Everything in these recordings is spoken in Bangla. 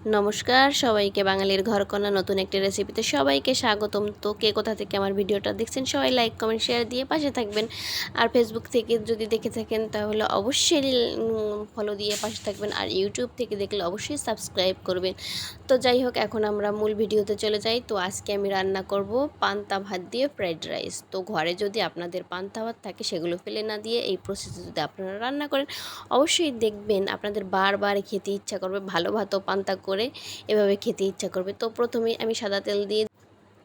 নমস্কার, সবাইকে বাঙালির ঘরকন্যা নতুন একটি রেসিপিতে সবাইকে স্বাগতম। তো কে কোথা থেকে আমার ভিডিওটা দেখছেন, সবাই লাইক কমেন্ট শেয়ার দিয়ে পাশে থাকবেন। আর ফেসবুক থেকে যদি দেখে থাকেন, তাহলে অবশ্যই ফলো দিয়ে পাশে থাকবেন। আর ইউটিউব থেকে দেখলে অবশ্যই সাবস্ক্রাইব করবেন। তো যাই হোক, এখন আমরা মূল ভিডিওতে চলে যাই। তো আজকে আমি রান্না করব পান্তা ভাত দিয়ে ফ্রাইড রাইস তো ঘরে যদি আপনাদের পান্তা ভাত থাকে, সেগুলো ফেলে না দিয়ে এই প্রসেসে যদি আপনারা রান্না করেন, অবশ্যই দেখবেন আপনাদের বারবার খেতে ইচ্ছা করবে। ভালো ভাতও পান্তা করে এভাবে খেতে ইচ্ছা করবে। তো প্রথমে আমি সাদা তেল দিয়ে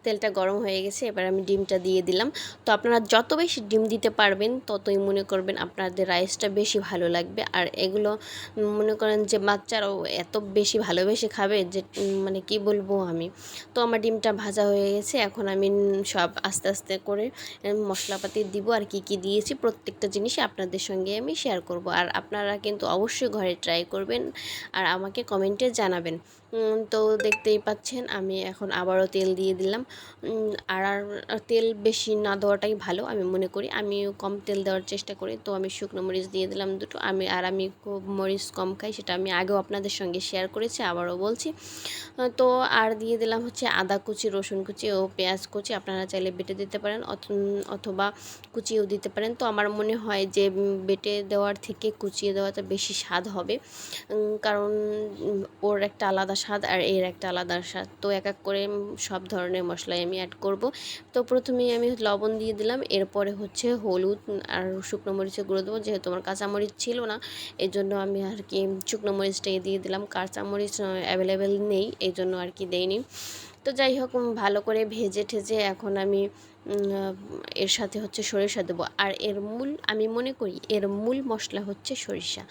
তেলটা গরম হয়ে গেছে, এবার আমি ডিমটা দিয়ে দিলাম। তো আপনারা যত বেশি ডিম দিতে পারবেন, ততই মনে করবেন আপনাদের রাইসটা বেশি ভালো লাগবে। আর এগুলো মনে করেন যে বাচ্চারাও এত বেশি ভালোবেসে খাবে যে মানে কি বলব আমি। তো আমার ডিমটা ভাজা হয়ে গেছে, এখন আমি সব আস্তে আস্তে করে মশলাপাতি দিব আর কি কি দিয়েছি, প্রত্যেকটা জিনিসই আপনাদের সঙ্গে আমি শেয়ার করব। আর আপনারা কিন্তু অবশ্যই ঘরে ট্রাই করবেন আর আমাকে কমেন্টে জানাবেন। তো দেখতেই পাচ্ছেন, আমি এখন আবারও তেল দিয়ে দিলাম। আর আর তেল বেশি না দেওয়াটাই ভালো, আমি মনে করি। আমি কম তেল দেওয়ার চেষ্টা করি, তো আমি শুকনো মরিচ দিয়ে দিলাম দুটো। আমি, আর আমি খুব মরিচ কম খাই, সেটা আমি আগেও আপনাদের সঙ্গে শেয়ার করেছি, আবারও বলছি। তো আর দিয়ে দিলাম হচ্ছে আদা কুচি, রসুন কুচি ও পেঁয়াজ কুচি, আপনারা চাইলে বেটে দিতে পারেন অথবা কুচিয়েও দিতে পারেন। তো আমার মনে হয় যে বেটে দেওয়ার থেকে কুচিয়ে দেওয়াটা বেশি স্বাদ হবে কারণ ওর একটা আলাদা স্বাদ আর এর একটা আলাদা স্বাদ। তো এক এক করে সব ধরনের মশলাই আমি অ্যাড করব। তো প্রথমেই আমি লবণ দিয়ে দিলাম, এরপরে হচ্ছে হলুদ আর শুকনো মরিচের গুঁড়ো দেবো, যেহেতু আমার কাঁচামরিচ ছিল না এই জন্য আমি আর কি শুকনো মরিচটাই দিয়ে দিলাম। কাঁচামরিচ অ্যাভেলেবেল নেই এই জন্য আর কি দেইনি। তো যাই হোক ভালো করে ভেজে ঠেজে এখন আমি এর সাথে হচ্ছে সরিষা দেবো। আর এর মূল, আমি মনে করি এর মূল মশলা হচ্ছে সরিষা।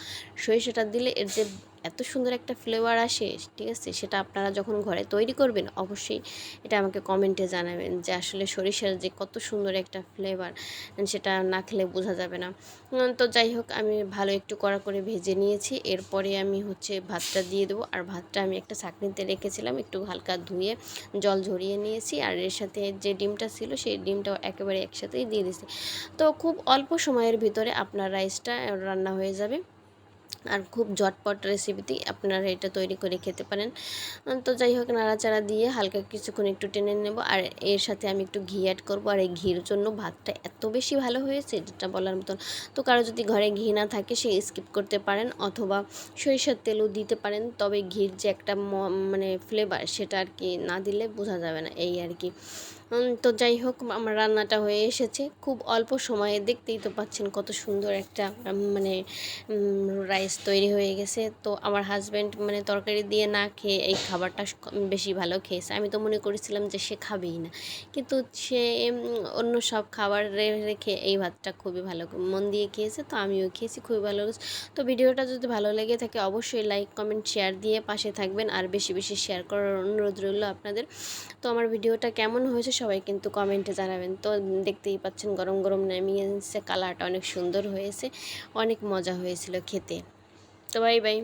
সরিষাটা দিলে এর যে এত সুন্দর একটা ফ্লেভার আসে, ঠিক আছে? সেটা আপনারা যখন ঘরে তৈরি করবেন, অবশ্যই এটা আমাকে কমেন্টে জানাবেন যে আসলে সরিষার যে কত সুন্দর একটা ফ্লেভার, সেটা না খেলে বোঝা যাবে না। তো যাই হোক, আমি ভালো একটু কড়া করে ভেজে নিয়েছি। এরপরে আমি হচ্ছে ভাতটা দিয়ে দেবো। আর ভাতটা আমি একটা চাকনিতে রেখেছিলাম, একটু হালকা ধুয়ে জল ঝরিয়ে নিয়েছি। আর এর সাথে যে ডিমটা ছিল, সেই ডিমটাও একেবারে একসাথেই দিয়ে দিয়েছি। তো খুব অল্প সময়ের ভিতরে আপনার রাইসটা রান্না হয়ে যাবে। আর খুব ঝটপট রেসিপিতেই আপনারা এটা তৈরি করে খেতে পারেন। তো যাই হোক, নাড়াচাড়া দিয়ে হালকা কিছুক্ষণ একটু টেনে নেব। আর এর সাথে আমি একটু ঘি অ্যাড করব। আর এই ঘির জন্য ভাতটা এত বেশি ভালো হয়েছে, যেটা বলার মতন। তো কারও যদি ঘরে ঘি না থাকে, সে স্কিপ করতে পারেন অথবা সরিষার তেলও দিতে পারেন। তবে ঘির যে একটা মানে ফ্লেভার সেটা আর কি না দিলে বোঝা যাবে না, এই আর কি। তো যাই হোক, আমার রান্নাটা হয়ে এসেছে। খুব অল্প সময়ে দেখতেই তো পাচ্ছেন কত সুন্দর একটা মানে রাইস তৈরি হয়ে গেছে। তো আমার হাজব্যান্ড মানে তরকারি দিয়ে না খেয়ে এই খাবারটা বেশি ভালো খেয়েছে। আমি তো মনে করেছিলাম যে সে খাবেই না। কিন্তু সে অন্য সব খাবার রেখে এই ভাতটা খুবই ভালো মন দিয়ে খেয়েছে, তো আমিও খেয়েছি, খুবই ভালো তো ভিডিওটা যদি ভালো লেগে থাকে অবশ্যই লাইক কমেন্ট শেয়ার দিয়ে পাশে থাকবেন। আর বেশি বেশি শেয়ার করার অনুরোধ রইল আপনাদের। তো আমার ভিডিওটা কেমন হয়েছে সবাই কিন্তু কমেন্টে জানাবেন। তো দেখতেই পাচ্ছেন গরম গরম নামিয়ে কালারটা অনেক সুন্দর হয়েছে। অনেক মজা হয়েছিল খেতে। 对吧？